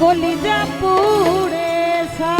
কলিজা পুড়ে সা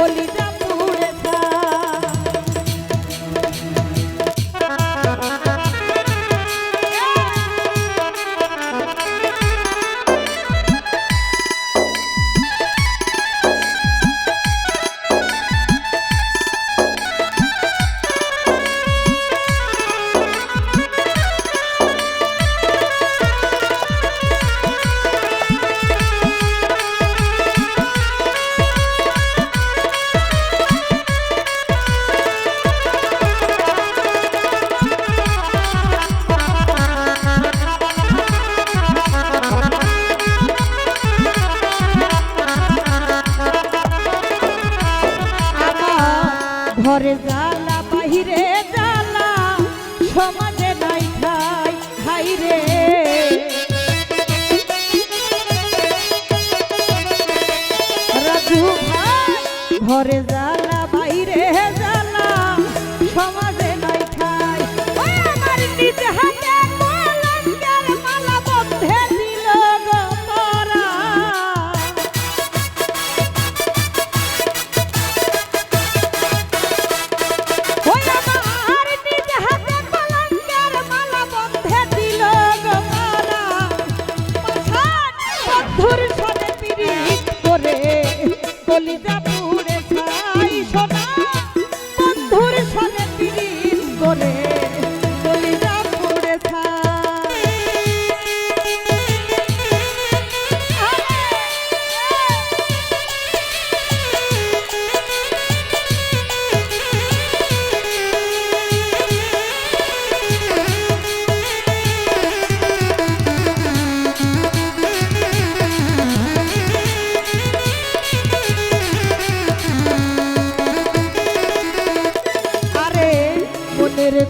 Bolita. ঘরে যা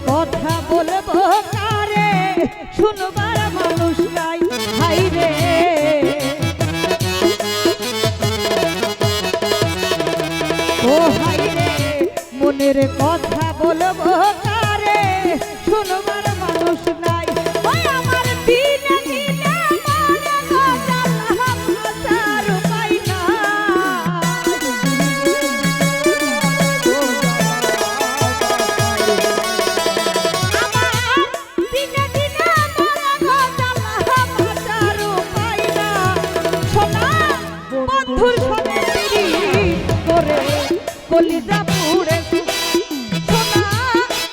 কথা বলব শুনবার কলিজা পুড়ে সোনা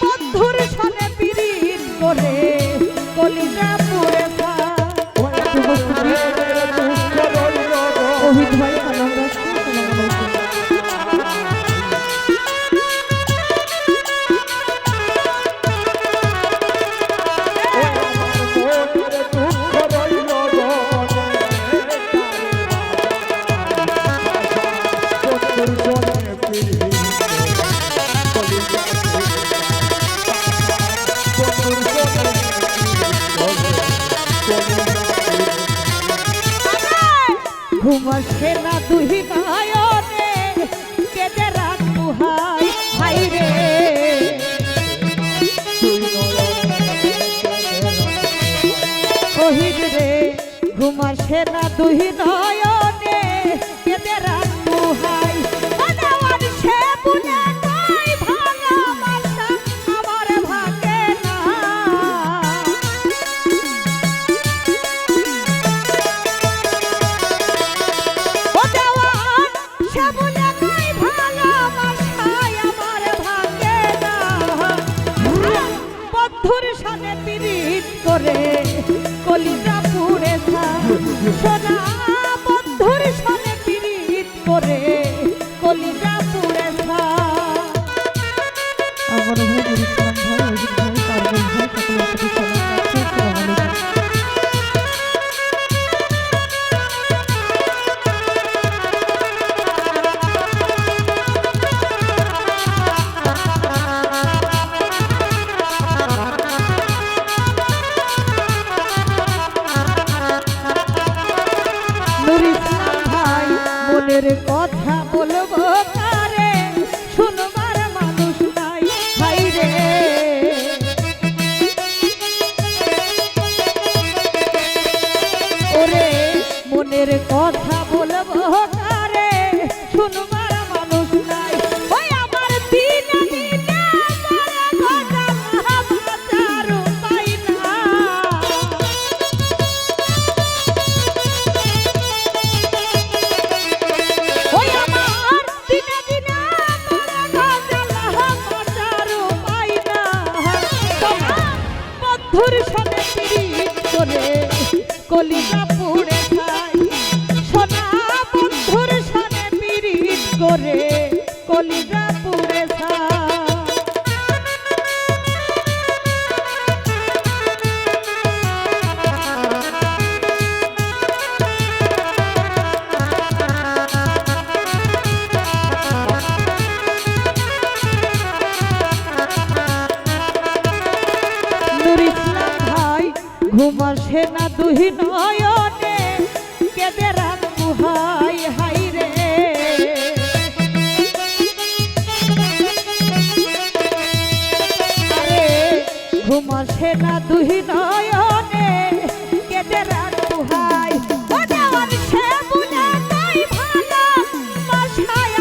বন্ধুর সনে পিরিত করে কলিজা পুড়ে তোমার সেনা দুহি গায়নে ঘুমার সেনা দুহি নয় সোনা বন্ধুর সাথে পিড়িত করে। বসে না দুহি নয়নে, কেঁদে রাগ মুহাই হাই রে। আরে ঘুম আসে না দুহি নয়নে, কেঁদে রাগ মুহাই ভালো বাসায়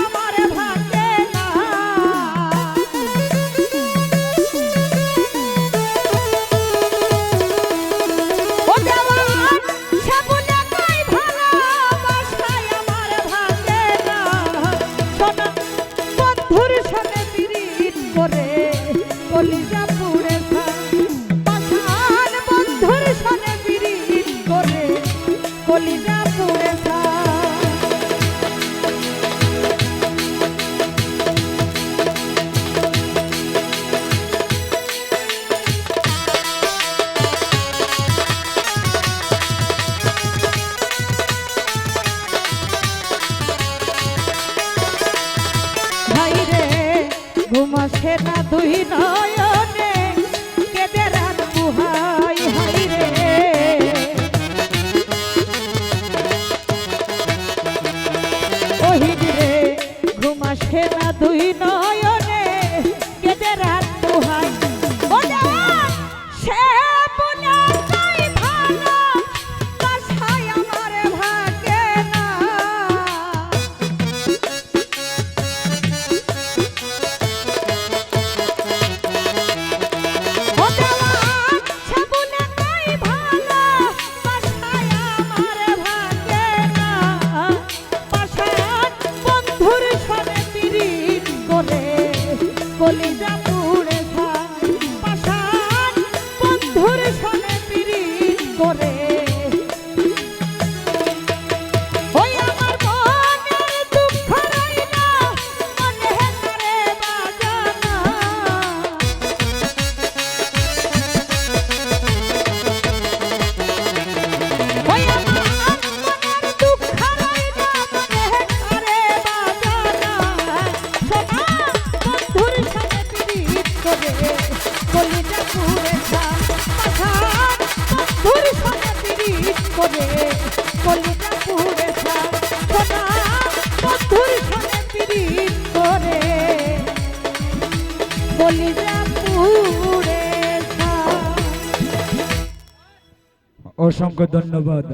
না দুই নয় অসংখ্য ধন্যবাদ।